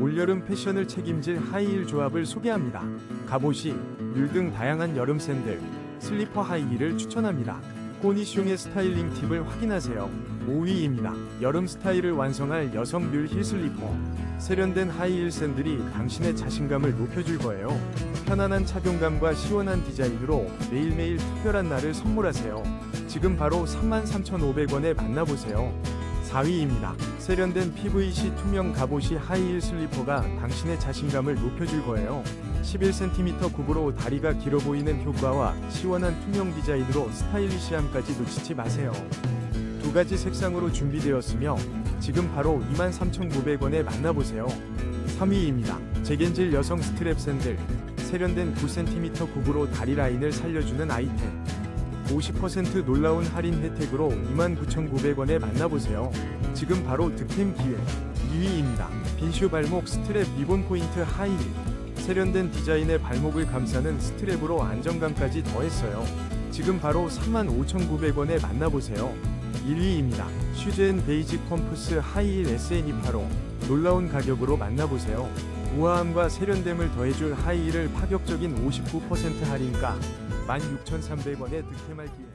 올여름 패션을 책임질 하이힐 조합을 소개합니다. 갑옷이, 뮬 등 다양한 여름 샌들, 슬리퍼 하이힐을 추천합니다. 코니숑의 스타일링 팁을 확인하세요. 5위입니다. 여름 스타일을 완성할 여성 뮬 힐 슬리퍼. 세련된 하이힐 샌들이 당신의 자신감을 높여줄 거예요. 편안한 착용감과 시원한 디자인으로 매일매일 특별한 날을 선물하세요. 지금 바로 33,500원에 만나보세요. 4위입니다. 세련된 PVC 투명 갑옷이 하이힐 슬리퍼가 당신의 자신감을 높여줄 거예요. 11cm 굽으로 다리가 길어 보이는 효과와 시원한 투명 디자인으로 스타일리시함까지 놓치지 마세요. 두 가지 색상으로 준비되었으며 지금 바로 23,900원에 만나보세요. 3위입니다. 제겐질 여성 스트랩 샌들 세련된 9cm 굽으로 다리 라인을 살려주는 아이템 50% 놀라운 할인 혜택으로 29,900원에 만나보세요. 지금 바로 득템 기회 2위입니다. 빈슈 발목 스트랩 리본 포인트 하이힐 세련된 디자인의 발목을 감싸는 스트랩으로 안정감까지 더했어요. 지금 바로 35,900원에 만나보세요. 1위입니다. 슈즈앤 베이직 펌프스 하이힐 SN28로 놀라운 가격으로 만나보세요. 우아함과 세련됨을 더해줄 하이힐을 파격적인 59% 할인가 16,300원에 득템할 기회.